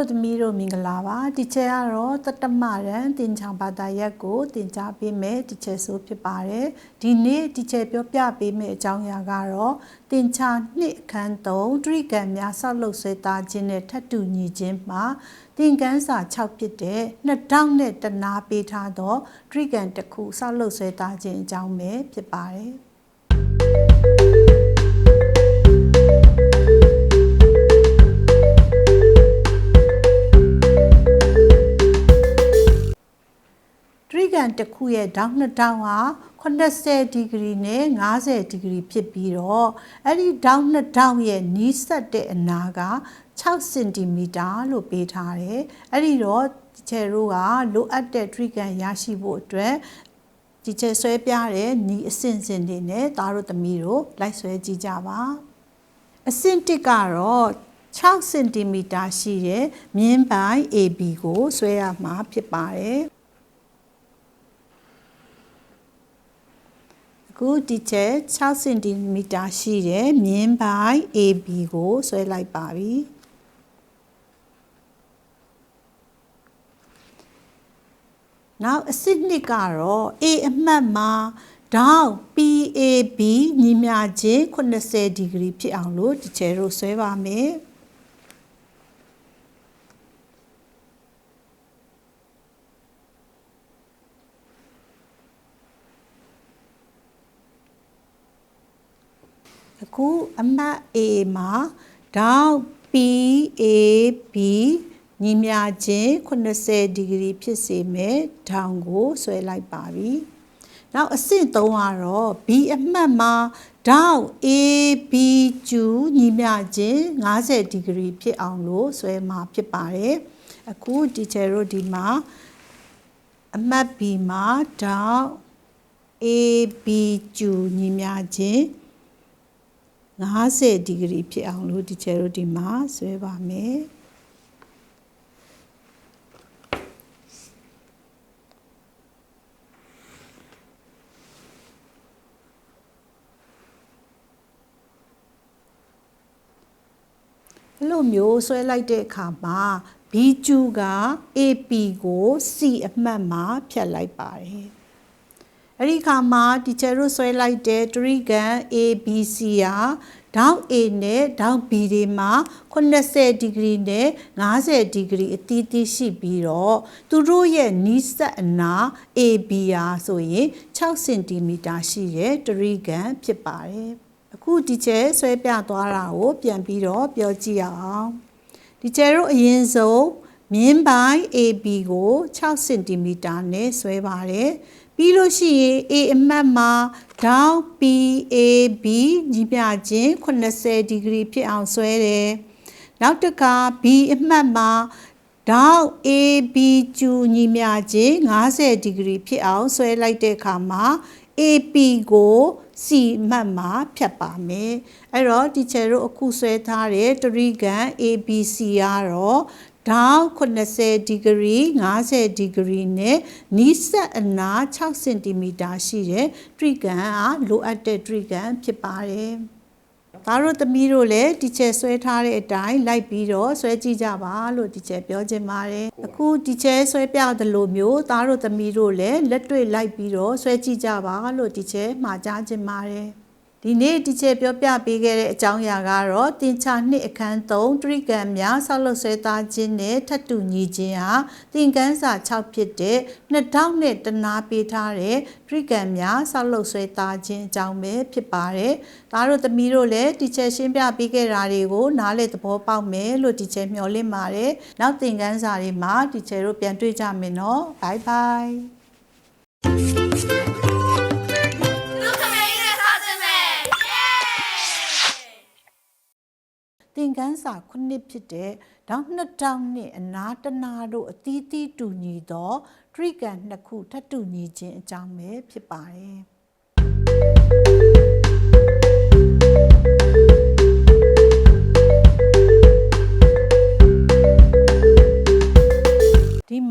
တို့သမီးတို့မင်္ဂလာပါဒီချက်ကတော့တတမရန်တင်ချောင်ဘာသာရက်ကို တင် जा ပေးမယ်ဒီချက်ဆိုဖြစ်ပါတယ်ဒီနေ့ဒီချက်ပြောပြပေးမယ့်အကြောင်းအရာကတော့တင်ချာနှစ်အခန်း3တရိကံများဆောက်လုပ်ဆွဲသားခြင်းနဲ့ထပ်တူညီခြင်းမှာသင်ခန်းစာ6ဖြစ်တဲ့2000နဲ့တနာပေးထားသောတရိကံတစ်ခုဆောက်လုပ်ဆွဲသားခြင်းအကြောင်းပဲဖြစ်ပါတယ် တရိကန်တစ်ခုရဲ့ဒေါင်းနှစ်ဒေါင်းဟာ80ဒီဂရီနဲ့90ဒီဂရီဖြစ်ပြီးတော့အဲ့ဒီဒေါင်းနှစ်ဒေါင်းရဲ့နီးစပ်တဲ့အနာက6စင်တီမီတာလို့ပေးထားတယ်။အဲ့ဒီတော့ဒီချေရိုးကလိုအပ်တဲ့တရိကန်ရရှိဖို့အတွက်ဒီချေဆွဲပြတဲ့နီးအစင်စင်တွေနဲ့သားတို့သမီးတို့လိုက်ဆွဲကြည့်ကြပါ။အဆင့်တစ်ကတော့6စင်တီမီတာရှိတဲ့မြင်းပိုင်း AB ကိုဆွဲရမှာဖြစ်ပါတယ်။ အခုဒီချက်6စင်တီမီတာရှိတဲ့မြင်းပိုင်း AB ကိုဆွဲလိုက်ပါပြီနောက်အစစ်နှစ်ကတော့ A အမှတ်မှာဒေါင်း PAB ညီမျှခြင်း80ဒီဂရီဖြစ်အောင်လို့ဒီချဲတို့ဆွဲပါမယ် ခုအမှတ် A မှာဒေါင်း PAB ညီမျှခြင်း80ဒီဂရီဖြစ်စေမယ်ဒေါင်းကိုဆွဲလိုက်ပါပြီ။နောက်အဆင့်3ကတော့ B အမှတ်မှာဒေါင်း AB ကျူညီမျှခြင်း90ဒီဂရီဖြစ်အောင်လို့ဆွဲမှာဖြစ်ပါတယ်။အခုဒီချေတို့ဒီမှာအမှတ် B မှာဒေါင်း AB ကျူညီမျှခြင်း 50ဒီဂရီဖြစ်အောင်လို့ဒီချယ်တို့ဒီမှာဆွဲပါမယ်အဲ့လိုမျိုးဆွဲလိုက်တဲ့အခါမှာ B2 က AP ကို C အမှတ်မှာဖြတ်လိုက်ပါတယ် အဲ့ဒီခါမှာတီချာတို့ဆွဲလိုက်တဲ့တရိကန် ABC ဟာဒေါင်း A နဲ့ဒေါင်း B တွေမှာ80ဒီဂရီနဲ့90ဒီဂရီအသီးသီးရှိပြီးတော့သူတို့ရဲ့နီးစပ်အနာ AB ဟာဆိုရင်6စင်တီမီတာရှိတဲ့တရိကန်ဖြစ်ပါတယ်အခုဒီချဲဆွဲပြသွားတာကိုပြန်ပြီးတော့ပြောကြည့်ရအောင်ဒီချဲတို့အရင်ဆုံးမြင်းပိုင်း AB ကို6စင်တီမီတာနဲ့ဆွဲပါတယ် ပြီးလို့ရှိရင် A အမှတ်မှာဒေါင်း PAB ညီမျှခြင်း80ဒီဂရီဖြစ်အောင်ဆွဲတယ်နောက်တစ်ခါ B အမှတ်မှာဒေါင်း AB ကျူညီမျှခြင်း90ဒီဂရီဖြစ်အောင်ဆွဲလိုက်တဲ့အခါမှာ AP ကို C မှတ်မှာဖြတ်ပါမယ်အဲ့တော့ဒီချယ်တို့အခုဆွဲထားတဲ့တရိကန် ABC ကတော့ ဒေါင်း80ဒီဂရီ50ဒီဂရီနဲ့နီးစပ်အနာ6စင်တီမီတာရှိတဲ့တရိကန်အားလိုအပ်တဲ့တရိကန်ဖြစ်ပါတယ်။ဒါတို့သမီးတို့လည်းဒီချက်ဆွဲထားတဲ့အတိုင်းလိုက်ပြီးတော့ဆွဲကြည့်ကြပါလို့ဒီချက်ပြောချင်ပါတယ်။အခုဒီချက်ဆွဲပြသလိုမျိုးသားတို့သမီးတို့လည်းလက်တွေ့လိုက်ပြီးတော့ဆွဲကြည့်ကြပါလို့ဒီချက်မှာကြားချင်ပါတယ်။ ဒီနေ့ဒီချက်ပြောပြပေးခဲ့တဲ့အကြောင်းအရာကတော့တင်ချာနှစ်အခန်း3တရိကံများဆောက်လုပ်ဆွဲသားခြင်းနဲ့ထပ်တူညီခြင်းဟာသင်ခန်းစာ6ဖြစ်တဲ့2000နဲ့တနာပေးထားတဲ့တရိကံများဆောက်လုပ်ဆွဲသားခြင်းအကြောင်းပဲဖြစ်ပါတယ်။ဒါတို့သမီးတို့လည်းဒီချက်ရှင်းပြပေးခဲ့တာတွေကိုနားလည်သဘောပေါက်မယ်လို့ဒီချက်မျှော်လင့်ပါတယ်။နောက်သင်ခန်းစာတွေမှာဒီချက်တို့ပြန်တွေ့ကြမယ်နော်။ Bye bye ။ င်ခန်းစာခုနှစ်ဖြစ်တဲ့ဒေါင်းနှစ်တောင်းနှင့်အနာတနာတို့အသီးသီးတူညီသောတရိကံနှစ်ခုထပ်တူညီခြင်းအကြောင်းပဲဖြစ်ပါတယ်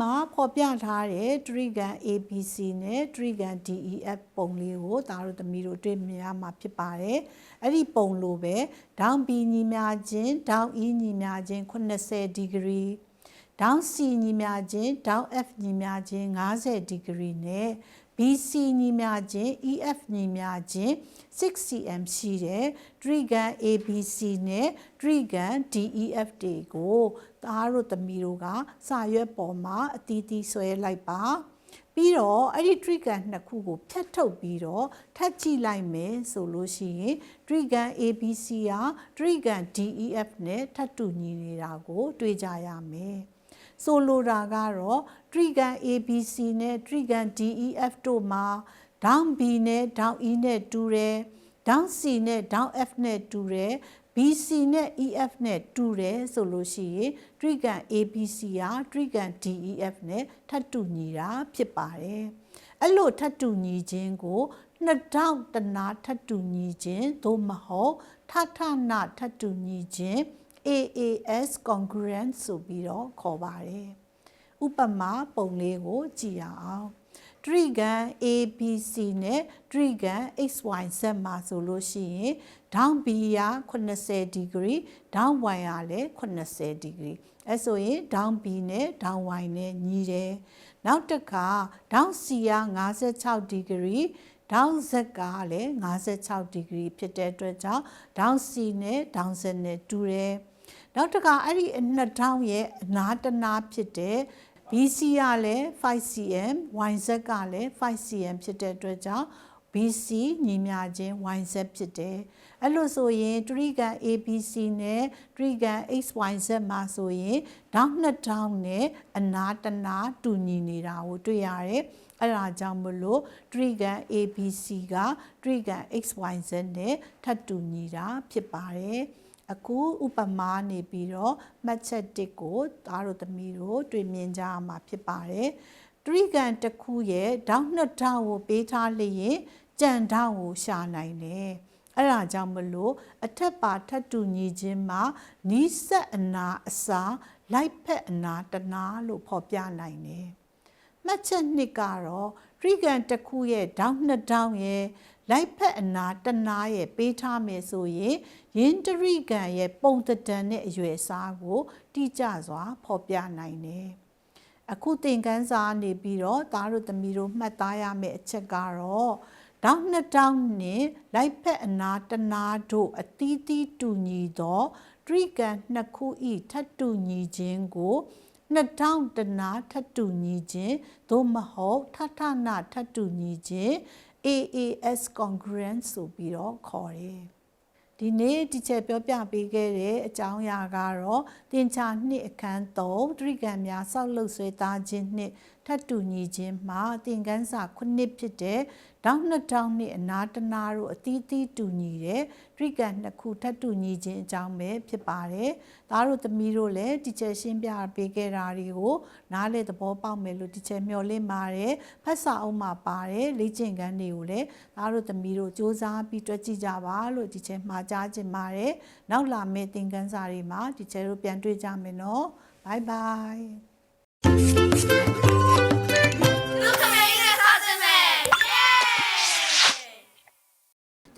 မှာဖော်ပြထားတဲ့တရိကန် ABC နဲ့တရိကန် DEF ပုံလေးကိုဒါတို့သမီးတို့တွေ့မြင်ရမှာဖြစ်ပါတယ်။အဲ့ဒီပုံလိုပဲဒေါင်း B ညီမျှခြင်းဒေါင်း E ညီမျှခြင်း80ဒီဂရီဒေါင်း C ညီမျှခြင်းဒေါင်း F ညီမျှခြင်း90ဒီဂရီနဲ့ BC ညီမျှခြင်း EF ညီမျှခြင်း 6cm ရှိတဲ့တရိဂန် ABC နဲ့တရိဂန် DEF တွေကို သားတို့သမီးတို့ကစာရွက်ပေါ်မှာအတီးတီးဆွဲလိုက်ပါပြီးတော့အဲ့ဒီ trigger နှစ်ခုကိုဖြတ်ထုတ်ပြီးတော့ထပ်ကြည့်လိုက်မယ်ဆိုလို့ရှိရင် trigger ABC က trigger DEF နဲ့ထပ်တူညီနေတာကို တွေ့ကြရမယ်။ဆိုလိုတာကတော့ trigger ABC နဲ့ trigger DEF တို့မှာ down B နဲ့ down E နဲ့တူတယ်။ down C နဲ့ down F နဲ့တူတယ်။ BC နဲ့ EF နဲ့တူတယ်ဆိုလို့ရှိရင် trigger ABC က trigger DEF နဲ့ထပ်တူညီတာဖြစ်ပါတယ်။အဲ့လိုထပ်တူညီခြင်းကို2000တနာထပ်တူညီခြင်းသို့မဟုတ်ထထနာထပ်တူညီခြင်း AAS congruent ဆိုပြီးတော့ခေါ်ပါတယ်။ဥပမာပုံလေးကိုကြည့်ရအောင်။ trigon ABC နဲ့ trigon XYZ မှာဆိုလို့ရှိရင် down B က80ဒီဂရီ down Y ကလည်း80ဒီဂရီအဲဆိုရင် down B နဲ့ down Y နဲ့ညီတယ်နောက်တစ်ခါ down C က56ဒီဂရီ down Z ကလည်း56ဒီဂရီဖြစ်တဲ့အတွက်ကြောင့် down C နဲ့ down Z နဲ့တူတယ်နောက်တစ်ခါအဲ့ဒီ2000ရဲ့အနာတနာဖြစ်တဲ့ BC ကလည်း 5cm YZ ကလည်း 5cm ဖြစ်တဲ့အတွက်ကြောင့် BC ညီမျှခြင်း YZ ဖြစ်တယ်။အဲ့လိုဆိုရင်တရိကန် ABC နဲ့တရိကန် XYZ မှာဆိုရင်ဒေါင်းနှစ်ထောင်းနဲ့အနာတနာတူညီနေတာကိုတွေ့ရတယ်။အဲ့ဒါကြောင့်မလို့တရိကန် ABC ကတရိကန် XYZ နဲ့ထပ်တူညီတာဖြစ်ပါတယ်။ အခုဥပမာနေပြီးတော့မှတ်ချက်တစ်ကိုသားတို့သမီးတို့တွေ့မြင်ကြရမှာဖြစ်ပါတယ်။တရိကန်တစ်ခုရဲ့ဒေါင်းနှစ်ထောင်ကိုပေးထားလျင်ကြံထောင်ကိုရှာနိုင်တယ်။အဲ့ဒါကြောင့်မလို့အထက်ပါထပ်တူညီခြင်းမှာနီးစက်အနာအစာလိုက်ဖက်အနာတနာလို့ဖော်ပြနိုင်တယ်။မှတ်ချက်နှစ်ကတော့တရိကန်တစ်ခုရဲ့ဒေါင်းနှစ်ထောင်ရဲ့ လိုက်ဖက်အနာတနာရဲ့ပေးထားမယ်ဆိုရင်ယင်းတရိကံရဲ့ပုံတံနဲ့အရွယ်စားကိုတိကျစွာ ဖော်ပြနိုင်တယ်။အခုသင်ခန်းစာနေပြီးတော့သားတို့သမီးတို့မှတ်သားရမယ့်အချက်ကတော့တောင်းနှစ်တောင်းနဲ့လိုက်ဖက်အနာတနာတို့အသီးသီးတူညီသောတရိကံနှစ်ခုဤထပ်တူညီခြင်းကို2000တနာထပ်တူညီခြင်းသို့မဟုတ်ထထနာထပ်တူညီခြင်း AAS congruent ဆိုပြီးတော့ခေါ်တယ်ဒီနေ့ဒီချက်ပြောပြပေးခဲ့တဲ့အကြောင်းအရာကတော့တင်ချာနှစ်အခန်း3တရိကံများဆောက်လုပ်ဆွဲသားခြင်းနှစ်ထပ်တူညီခြင်းမှာသင်ခန်းစာခုနှစ်ဖြစ်တဲ့ တောင်းနှစ်တောင်းနှစ်အနာတနာတို့အသီးသီးတူညီတဲ့တရိကံနှစ်ခုထပ်တူညီခြင်းအကြောင်းပဲဖြစ်ပါတယ်။သားတို့သမီးတို့လည်းဒီချက်ရှင်းပြပေးခဲ့တာတွေကိုနားလည်သဘောပေါက်မယ်လို့ဒီချက်မျှော်လင့်ပါတယ်။ဖတ်စာအုပ်မှာပါတယ်လေ့ကျင့်ခန်းတွေကိုလည်းသားတို့သမီးတို့စ조사ပြီးတွက်ကြည့်ကြပါလို့ဒီချက်မှာကြားချင်ပါတယ်။နောက်လာမယ့်သင်ခန်းစာတွေမှာဒီချက်တို့ပြန်တွေ့ကြမယ်နော်။ Bye bye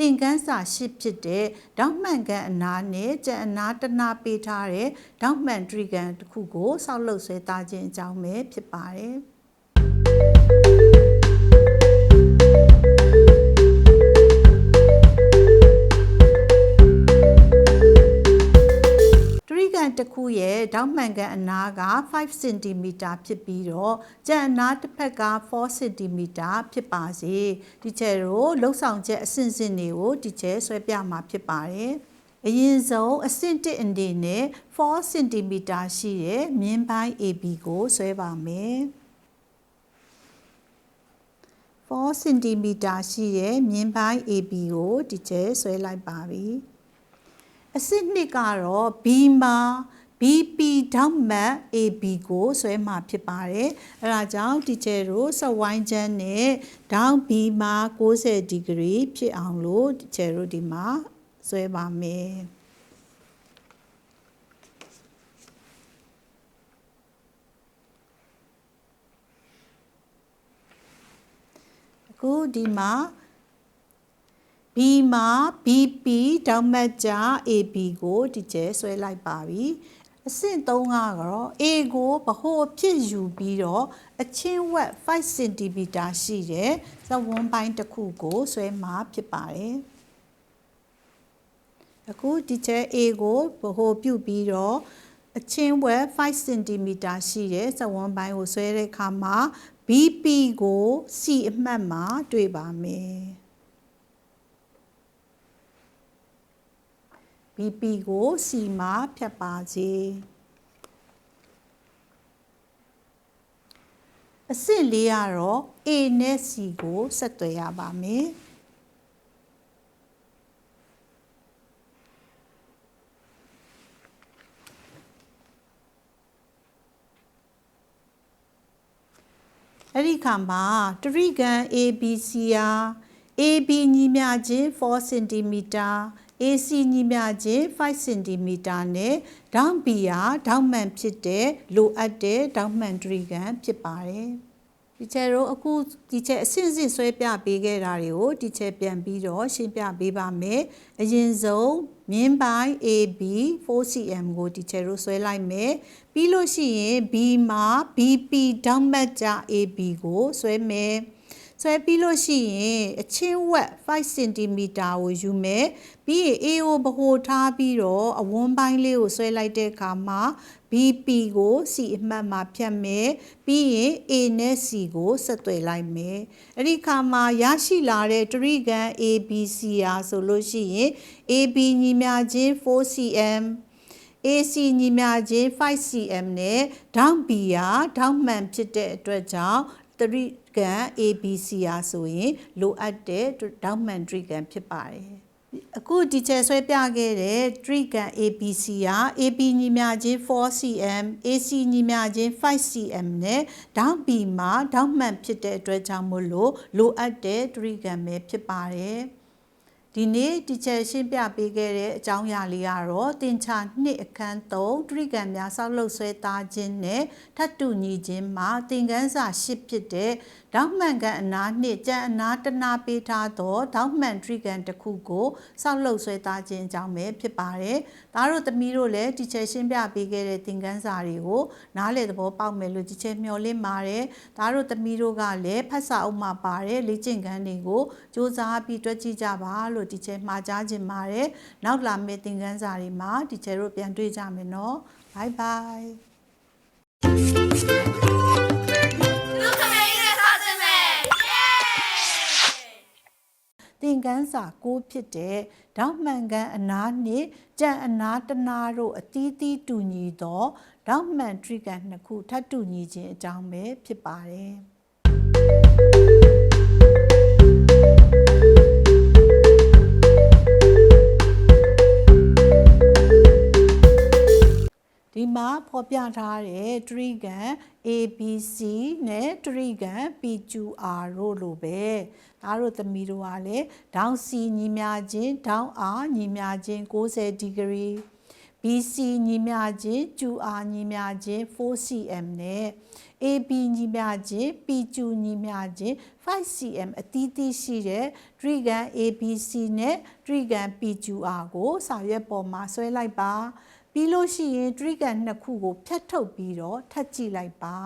င်ခန်းစာရှိဖြစ်တဲ့ဒေါက်မှန်ကန်အနာနဲ့ကြံအနာတနာပေးထားတဲ့ဒေါက်မှန်ထရီကန်တစ်ခုကိုဆောက်လုပ်ဆွဲသားခြင်းအကြောင်းပဲဖြစ်ပါတယ်။။ ကန်တစ်ခုရဲ့ဒေါက်မှန်ကန်အနာက5 cm ဖြစ်ပြီးတော့ကြံအနာတစ်ဖက်က4 cm ဖြစ်ပါစေဒီချဲတို့လှုပ်ဆောင်ချက်အဆင့်ဆင့်တွေကိုဒီချဲဆွဲပြမှာဖြစ်ပါတယ်အရင်ဆုံးအဆင့်1အနေနဲ့4 cm ရှိတဲ့မြင်းပိုင်း AB ကိုဆွဲပါမယ်4 cm ရှိတဲ့မြင်းပိုင်း AB ကိုဒီကျဲဆွဲလိုက်ပါပြီ အဆင့်2ကတော့ B မှာ BP ဓာတ်မှတ် AB ကိုဆွဲမှာဖြစ်ပါတယ်အဲဒါကြောင့်ဒီကျဲတို့စဝိုင်းချမ်းနဲ့ဓာတ် B မှာ90ဒီဂရီဖြစ်အောင်လို့ဒီကျဲတို့ဒီမှာဆွဲပါမယ်အခုဒီမှာ B မှာ BP တောင်းမှတ်ကြ AB ကိုဒီကျဲဆွဲလိုက်ပါပြီအဆင့်3ကတော့ A ကိုဗဟိုအဖြစ်ယူပြီးတော့အချင်းဝက်5 cm ရှိတဲ့ဇဝန်းပိုင်းတစ်ခုကိုဆွဲမှာဖြစ်ပါတယ်အခုဒီချက် A ကိုဗဟိုပြုပြီးတော့အချင်းဝက်5 cm ရှိတဲ့ဇဝန်းပိုင်းကိုဆွဲတဲ့အခါမှာ BP ကို C အမှတ်မှာတွေ့ပါမယ် BP ကို C မှာဖြတ်ပါစေအဆင့်လေးကတော့ A နဲ့ C ကိုဆက်သွယ်ရပါမယ်အဲ့ဒီခါမှာတရိကန် ABC ရာ AB ညီမျှခြင်း4 cm AC ညီမျှခြင်း5 cm နဲ့ဒေါင်း B ရာဒေါင်းမှန်ဖြစ်တဲ့လိုအပ်တဲ့ဒေါင်းမှန်တရိကန်ဖြစ်ပါတယ်ဒီချက်တို့အခုဒီချက်အစစ်အစစ်ဆွဲပြပေးခဲ့တာတွေကိုဒီချက်ပြန်ပြီးတော့ရှင်းပြပေးပါမယ်အရင်ဆုံးမြင်းပိုင်း AB 4cm ကိုဒီချက်တို့ဆွဲလိုက်မယ်ပြီးလို့ရှိရင် B မှာ BP ဒေါင်းမှတ်ကြ AB ကိုဆွဲမယ် ဆွဲပြီးလို့ရှိရင်အချင်းဝက်5 cm ကိုယူမယ်ပြီးရင် A ကိုဗဟိုထားပြီးတော့အဝန်းပိုင်းလေးကိုဆွဲလိုက်တဲ့အခါမှာ BP ကို C အမှတ်မှာဖြတ်မယ်ပြီးရင် A နဲ့ C ကိုဆက်သွယ်လိုက်မယ်အဲ့ဒီခါမှာရရှိလာတဲ့တရိကန် ABC ရာဆိုလို့ရှိရင် AB ညီမျှခြင်း 4cm AC ညီမျှခြင်း 5cm နဲ့ဒေါင်း B ရာဒေါင်းမှန်ဖြစ်တဲ့အတွက်ကြောင့်တရိ ကန် ABC ရာဆိုရင်လိုအပ်တဲ့ဒေါင်းမှန်တရိကန်ဖြစ်ပါတယ်အခုဒီချက်ဆွဲပြခဲ့တဲ့ trigon ABC က AB ညီမျှခြင်း 4cm AC ညီမျှခြင်း 5cm နဲ့ down B မှာ down မှန်ဖြစ်တဲ့အတွက်ကြောင့်မို့လို့လိုအပ်တဲ့ trigon ပဲဖြစ်ပါတယ်ဒီနေ့ဒီချက်ရှင်းပြပေးခဲ့တဲ့အကြောင်းအရာလေးကတော့တင်ချာနှစ်အခန်း3တရိကံများဆောက်လုပ်ဆွဲသားခြင်းနဲ့ထပ်တူညီခြင်းမှာသင်ခန်းစာ၈ဖြစ်တဲ့ ဒေါက်မှန်ကန်အနာနှင့်ကြံအနာတနာပေးထားသောဒေါက်မှန်တရိကံတစ်ခုကိုဆောက်လုပ်ဆွဲသားခြင်းအကြောင်းပဲဖြစ်ပါတယ်။ဒါတို့သမီးတို့လည်းဒီချက်ရှင်းပြပေးခဲ့တဲ့သင်ခန်းစာတွေကိုနားလည်သဘောပေါက်မယ်လို့ဒီချက်မျှော်လင့်ပါတယ်။ဒါတို့သမီးတို့ကလည်းဖတ်စာအုပ်မှာပါတဲ့လေ့ကျင့်ခန်းတွေကိုစူးစမ်းပြီးတွက်ကြည့်ကြပါလို့ဒီချက်မှာကြားခြင်းပါတယ်။နောက်လာမယ့်သင်ခန်းစာတွေမှာဒီချက်တို့ပြန်တွေ့ကြမယ်နော်။ Bye bye. သင်ကန်းစာကိုဖြစ်တဲ့ဒေါက်မှန်ကန်အနာနှင့်ကြံအနာတနာတို့အသီးသီးတူညီသောဒေါက်မှန်ထရိကန်နှစ်ခုထပ်တူညီခြင်းအကြောင်းပဲဖြစ်ပါတယ်ဒီမှာဖော်ပြထားတဲ့တရိကန် ABC နဲ့တရိကန် PQR တို့လိုပဲ ဒါတို့သမီးတို့ကလည်းဒေါင်း C ညီမျှခြင်းဒေါင်း R ညီမျှခြင်း90ဒီဂရီ BC ညီမျှခြင်း QR ညီမျှခြင်း 4cm နဲ့ AB ညီမျှခြင်း PQ ညီမျှခြင်း 5cm အသီးသီးရှိတဲ့တရိကန် ABC နဲ့တရိကန် PQR ကိုစာရွက်ပေါ်မှာဆွဲလိုက်ပါပြီးလို့ရှိရင်တရိကန်နှစ်ခုကိုဖြတ်ထုတ်ပြီးတော့ထပ်ကြည့်လိုက်ပါ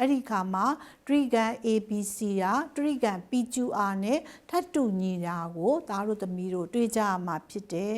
အဲ့ဒီခါမှာတရိကန် ABC ရာတရိကန် PQR နဲ့ထပ်တူညီတာကိုသားတို့သမီးတို့တွေ့ကြရမှာဖြစ်တယ်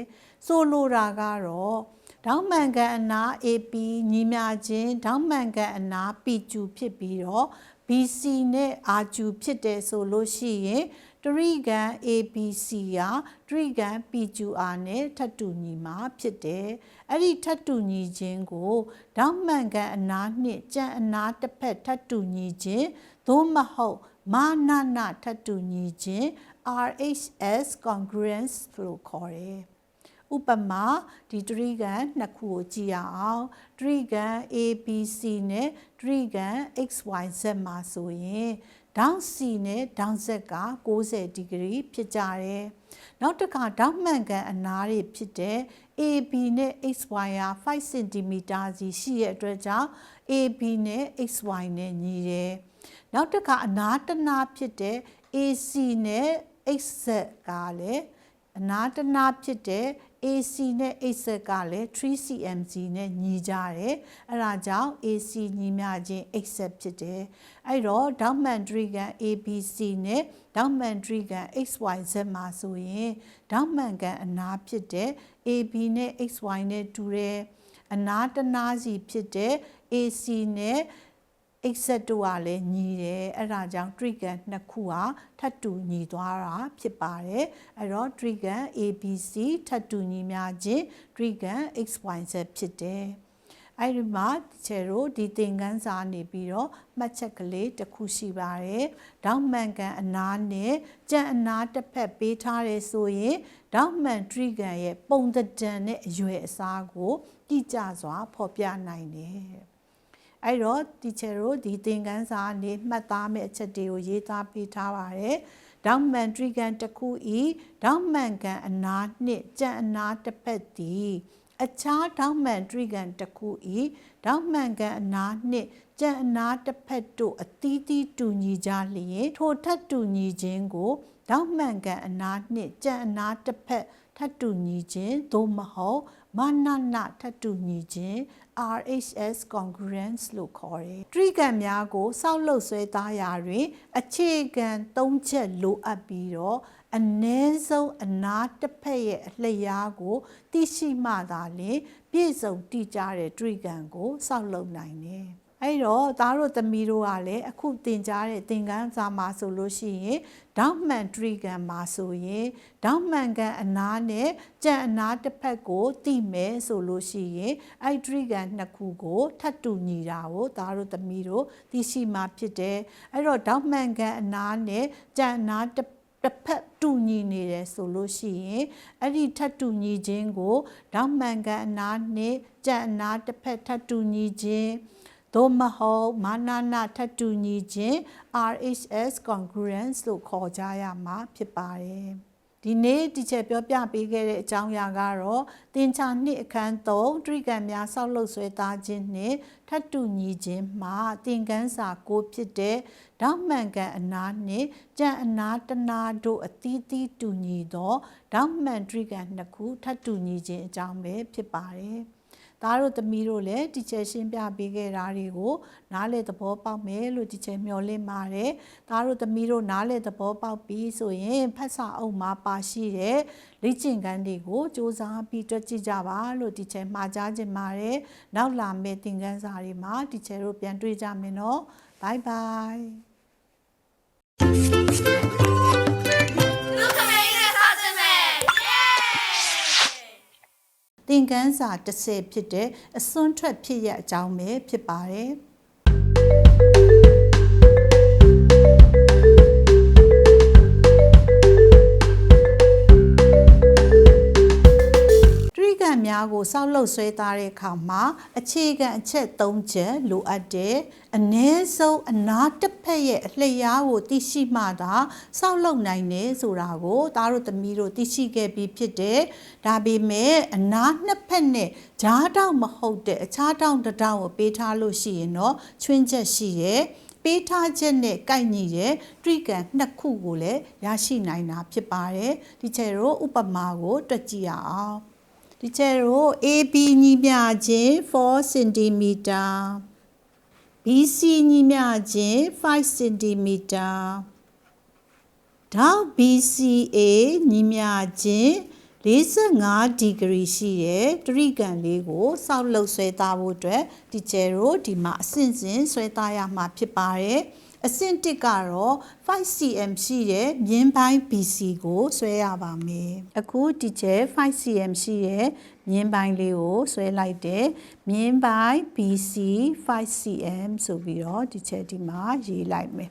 ဆိုလိုတာကတော့ဒေါင်းမှန်ကန်အနာ AP ညီမျှခြင်းဒေါင်းမှန်ကန်အနာ PQ ဖြစ်ပြီးတော့ BC နဲ့ RQ ဖြစ်တယ်ဆိုလို့ရှိရင်တရိကန် ABC ရာတရိကန် PQR နဲ့ထပ်တူညီမှာဖြစ်တယ်။ အဲ့ဒီထပ်တူညီခြင်းကိုဒေါင်းမှန်ကန်အနာနှင့်ကြံအနာတစ်ဖက်ထပ်တူညီခြင်းသို့မဟုတ်မာနနာထပ်တူညီခြင်း RHS congruence လို့ခေါ်တယ်။ ဥပမာဒီတရိကန်နှစ်ခုကိုကြည့်ရအောင်တရိကန် ABC နဲ့တရိကန် XYZ မှာဆိုရင်ဒေါင်း C နဲ့ဒေါင်း Z က90ဒီဂရီဖြစ်ကြတယ်။နောက်တစ်ခါဒေါင်းမှန်ကန်အနားတွေဖြစ်တဲ့ AB နဲ့ XY က5 cm စီရှိတဲ့အတွက်ကြောင့် AB နဲ့ XY နဲ့ညီတယ်။နောက်တစ်ခါအနားတနာဖြစ်တဲ့ AC နဲ့ XZ ကလည်းအနာတနာဖြစ်တဲ့ AC နဲ့ AZ ကလည်း 3cmc နဲ့ညီကြတယ်အဲ့ဒါကြောင့် AC ညီမျှခြင်း AZ ဖြစ်တယ်အဲ့တော့ဒေါက်မန်ဒရီကန် ABC နဲ့ဒေါက်မန်ဒရီကန် XYZ မှာဆိုရင်ဒေါက်မန်ကန်အနာဖြစ်တဲ့ AB နဲ့ XY နဲ့တူတယ်အနာတနာစီဖြစ်တဲ့ AC နဲ့ exit တို့ကလည်းညီတယ်အဲ့ဒါကြောင့် trigger နှစ်ခုဟာထပ်တူညီသွားတာဖြစ်ပါတယ်အဲ့တော့ trigger ABC ထပ်တူညီမျှခြင်း trigger XYZ ဖြစ်တယ်အဲ့ဒီမှာချေတို့ဒီသင်ခန်းစာနေပြီးတော့မှတ်ချက်ကလေးတစ်ခုရှိပါတယ်။ဒေါက်မှန်ကန်အနာနဲ့ကြံအနာတစ်ဖက်ပေးထားတယ်ဆိုရင်ဒေါက်မှန်ထရီကန်ရဲ့ပုံသဏ္ဍာန်နဲ့အရွယ်အစားကိုတိကျစွာဖော်ပြနိုင်တယ်။ အဲ့တော့ teacher တို့ဒီသင်ခန်းစာနေမှတ်သားမယ့်အချက်တွေကိုရေးသားပေးထားပါတယ်။ဒေါက်မန်ထရီကန်တစ်ခုဤဒေါက်မန်ကန်အနာနှင့်ကြံအနာတစ်ဖက်သည်အခြားဒေါက်မန်ထရီကန်တစ်ခုဤဒေါက်မန်ကန်အနာနှင့်ကြံအနာတစ်ဖက်တို့အသီးသီးတူညီကြလျင်ထိုထပ်တူညီခြင်းကိုဒေါက်မန်ကန်အနာနှင့်ကြံအနာတစ်ဖက်ထပ်တူညီခြင်းသို့မဟုတ် မနနထပ်တူညီခြင်း RHS congruence လို့ခေါ်တယ်။တရိကံများကိုစောက်လုပ်ဆွဲသားရာတွင် အခြေခံ၃ချက်လိုအပ်ပြီးတော့အ ਨੇ ဆုံးအနာတစ်ဖက်ရဲ့အလျားကိုသိရှိမှသာလျှင်ပြည့်စုံတည်ကြတဲ့တရိကံကိုစောက်လုပ်နိုင်တယ်။ အဲ့တော့သားတို့သမီးတို့ကလည်းအခုသင်ကြားတဲ့သင်ခန်းစာမှာဆိုလို့ရှိရင်ဒေါက်မှန်ထရီကန်မှာဆိုရင်ဒေါက်မှန်ကန်အနာနဲ့ကြံအနာတစ်ဖက်ကိုတိမယ်ဆိုလို့ရှိရင်အဲ့ထရီကန်နှစ်ခုကိုထပ်တူညီတာကိုသားတို့သမီးတို့သိရှိမှဖြစ်တယ်အဲ့တော့ဒေါက်မှန်ကန်အနာနဲ့ကြံအနာတစ်တစ်ဖက်တူညီနေတယ်ဆိုလို့ရှိရင်အဲ့ဒီထပ်တူညီခြင်းကိုဒေါက်မှန်ကန်အနာနဲ့ကြံအနာတစ်ဖက်ထပ်တူညီခြင်း သို့မဟုတ်မာနာနာထပ်တူညီခြင်း RHS congruence လို့ခေါ်ကြရမှာဖြစ်ပါတယ်။ဒီနေ့ဒီချက်ပြောပြပေးခဲ့တဲ့အကြောင်းအရာကတော့တင်ချာနှစ်အခန်း3တရိကံများဆောက်လုပ်ဆွဲသားခြင်းနှင့်ထပ်တူညီခြင်းမှာသင်ခန်းစာကိုဖြစ်တဲ့ဓာတ်မှန်ကန်အနာနှင့်ကြံအနာတနာတို့အသီးသီးတူညီသောဓာတ်မှန်တရိကံနှစ်ခုထပ်တူညီခြင်းအကြောင်းပဲဖြစ်ပါတယ်။ သားတို့သမီးတို့လည်းတီချယ်ရှင်းပြပေးခဲ့တာတွေကိုနားလေသဘောပေါက်မယ်လို့တီချယ်မျှော်လင့်ပါတယ်။သားတို့သမီးတို့နားလေသဘောပေါက်ပြီးဆိုရင်ဖတ်စာအုပ်မှာပါရှိတဲ့လေ့ကျင့်ခန်းတွေကိုစူးစမ်းပြီးတွက်ကြည့်ကြပါလို့တီချယ်မှာကြားခြင်းပါတယ်။နောက်လာမယ့်သင်ခန်းစာတွေမှာတီချယ်တို့ပြန်တွေ့ကြမယ်နော်။ Bye bye. သင်ခန်းစာ30ဖြစ်တဲ့အစွန်းထွက်ဖြစ်ရအကြောင်းပဲဖြစ်ပါတယ်။ များကိုစောက်လုပ်ဆွဲသားတဲ့အခါမှာအခြေခံအချက်၃ချက်လိုအပ်တယ်။အ ਨੇ ဆုံးအနာတစ်ဖက်ရဲ့အလျားကိုသိရှိမှသာစောက်လုပ်နိုင်တယ်ဆိုတာကိုသားတို့သမီးတို့သိရှိခဲ့ပြီးဖြစ်တယ်။ဒါပေမဲ့အနာနှစ်ဖက်နဲ့ဂျားတောက်မဟုတ်တဲ့အခြားတောက်တစ်တောက်ကိုပေးထားလို့ရှိရင်တော့ချွင်းချက်ရှိရဲ့။ပေးထားချက်နဲ့ကိုက်ညီတဲ့တရိကန်နှစ်ခုကိုလည်းရရှိနိုင်တာဖြစ်ပါတယ်ဒီချက်တို့ဥပမာကို တွက်ကြည့်ရအောင် ဒီချက်တို့ AB ညီမျှခြင်း4 cm BC ညီမျှခြင်း5 cm ဒေါက် BCA ညီမျှခြင်း45ဒီဂရီရှိတဲ့တရိကန်လေးကိုစောက်လုပ်ဆွဲသားဖို့အတွက်ဒီကျယ်တို့ဒီမှာအဆင့်ဆင့်ဆွဲသားရမှာဖြစ်ပါတယ် အဆင့်1ကတော့ 5cm ရှိတဲ့မြင်းပိုင်း BC ကိုဆွဲရပါမယ်အခုဒီကျယ် 5cm ရှိတဲ့မြင်းပိုင်းလေးကိုဆွဲလိုက်တယ်မြင်းပိုင်း BC 5cm ဆိုပြီးတော့ဒီကျယ်ဒီမှာရေးလိုက်မယ်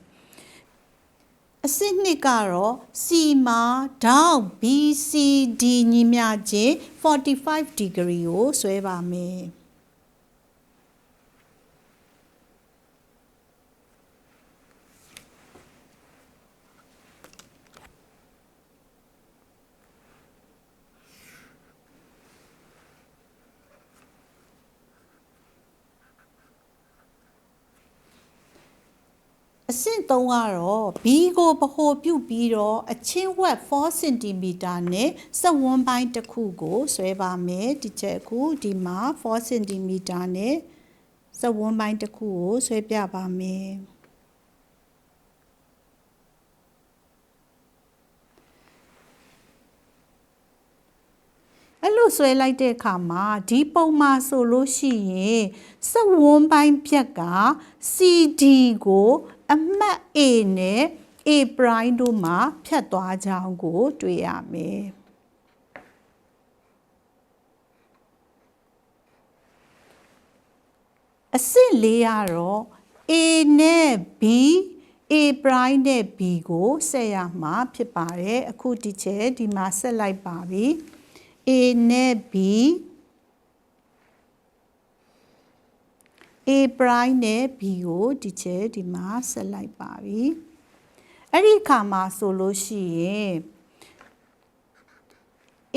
အဆင့်နှစ်ကတော့ C မှာ down BCD ညီမျှခြင်း45 degree ကိုဆွဲပါမယ် အအဆင့်3ကတော့ B ကိုဗဟိုပြုပြီးတော့အချင်းဝက်4 cm နဲ့စက်ဝန်းပိုင်းတစ်ခုကိုဆွဲပါမယ်ဒီချက်အခုဒီမှာ4 cm နဲ့စက်ဝန်းပိုင်းတစ်ခုကိုဆွဲပြပါမယ်အဲ့လိုဆွဲလိုက်တဲ့အခါမှာဒီပုံမှာဆိုလို့ရှိရင်စက်ဝန်းပိုင်းဖြက်က CD ကို အမှတ် A နဲ့ A prime တို့မှာဖြတ်သွားကြောင်းကိုတွေ့ရမယ်အဆင့်၄ကတော့ A နဲ့ B A prime နဲ့ B ကိုဆက်ရမှာဖြစ်ပါတယ်အခုဒီချက်ဒီမှာဆက်လိုက်ပါပြီ A နဲ့ B A prime နဲ့ B ကိုဒီချက်ဒီမှာဆက်လိုက်ပါပြီအဲ့ဒီအခါမှာဆိုလို့ရှိရင်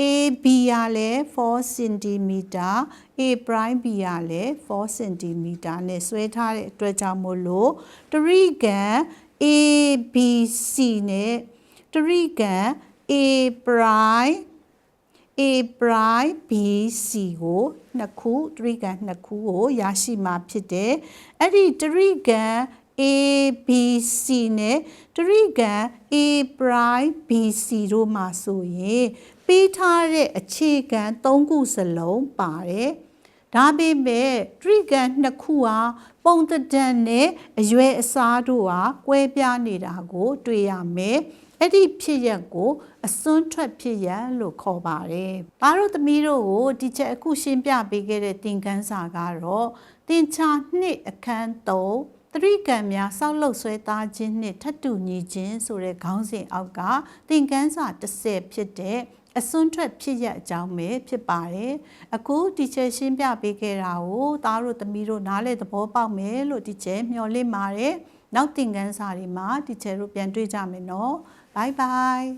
AB ရလဲ4 cm A prime B ရလဲ4 cm နဲ့ဆွဲထားတဲ့အတွက်ကြောင့်မို့လို့တရိကန် ABC နဲ့တရိကန် A prime A prime BC ကိုနှစ်ခုတရိကန်နှစ်ခုကိုရရှိမှာဖြစ်တယ်အဲ့ဒီတရိကန် ABC နဲ့တရိကန် A prime BC တို့မှာဆိုရင်ပေးထားတဲ့အခြေခံ၃ခုစလုံးပါတယ်ဒါပေမဲ့တရိကန်နှစ်ခုဟာပုံတဒံနဲ့အရွယ်အစားတို့ဟာကွဲပြားနေတာကို တွေ့ရမယ် အဲ့ဒီဖြစ်ရက်ကိုအစွန်းထွက်ဖြစ်ရက်လို့ခေါ်ပါတယ်။ဘာလို့သမီးတို့ကိုဒီချက်အခုရှင်းပြပေးခဲ့တဲ့သင်ခန်းစာကတော့သင်ချာနှစ်အခန်း3သတိကံများစောက်လုပ်ဆွဲသားခြင်းနှင့်ထပ်တူညီခြင်းဆိုတဲ့ခေါင်းစဉ်အောက်ကသင်ခန်းစာ30ဖြစ်တဲ့အစွန်းထွက်ဖြစ်ရအကြောင်းပဲဖြစ်ပါတယ်အခုဒီချက်ရှင်းပြပေးခဲ့တာကိုသားတို့သမီးတို့နားလေသဘောပေါက်မယ်လို့ဒီချက်မျှော်လင့်ပါတယ်နောက်သင်ခန်းစာတွေမှာဒီချက်တို့ပြန်တွေ့ကြမယ်နော် 拜拜。